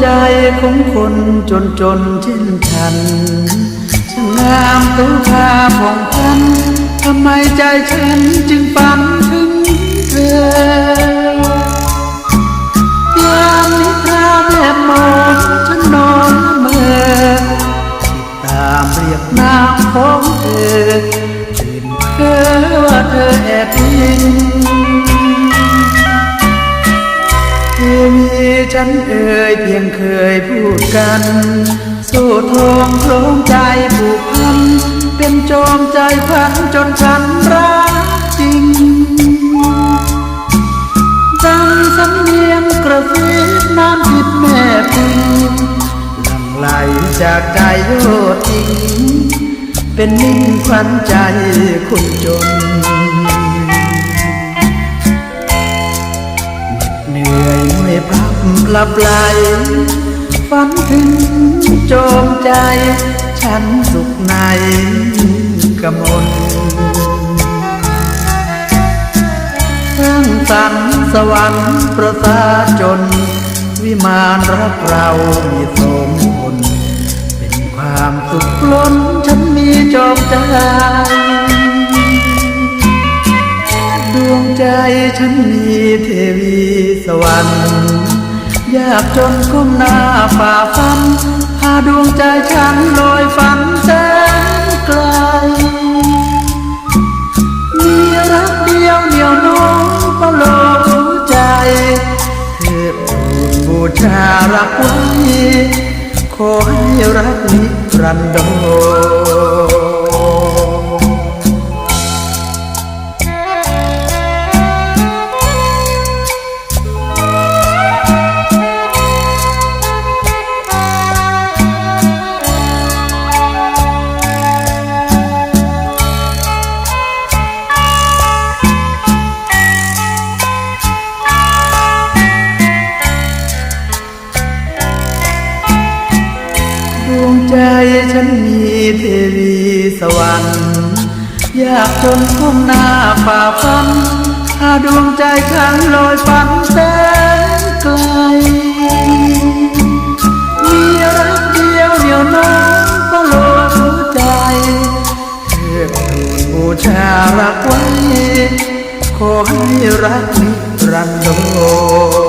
ใจของคนจนจนเช่นฉันช่างงามตัวคาผ่องพันทำไมใจฉันจึงฝันถึงเธอยามนิทราแนบมองฉันนอนเมื่อติดตามเรียกนามของเธอตื่นเพ้อว่าเธอแอบยิง ฉันเอ่ยเพียงเคยพูดกัน สู้ทองโครงใจผูกพัน เป็นโจมใจพันจนฉันรักจริงดังสำเนียงกระซิบน้ำทิพแม่พิมหลั่งไหลจากใจโยดทิ้งเป็นนิ่งขวัญใจคนจน ไม่พักหลับไหลฝันถึงโจมใจ ฉันสุขในกมลทั้งสันสวรรค์ประสาจน วิมานรักเรามีสมผลเป็นความสุขล้นฉันมีจอมใจ ใจฉันมีเทวีสวรรค์ยากจนก้มหน้าฝ่าฟันพาดวงใจฉันลอยฝันแสนไกล มีรักเดียวเหนียวน้องประโลมหัวใจเธอผูกบูชารักไว้ขอให้รักนิรันดร ดวงใจฉันมีเทวีสวรรค์อยากจนก้มหน้าฝ่าฟันถ้าดวงใจฉันลอยฝันแสนไกล มีรักเดียวเดียวน้องก็โลดหัวใจเธอทูลบูชารักไว้ขอให้รักนิรันดร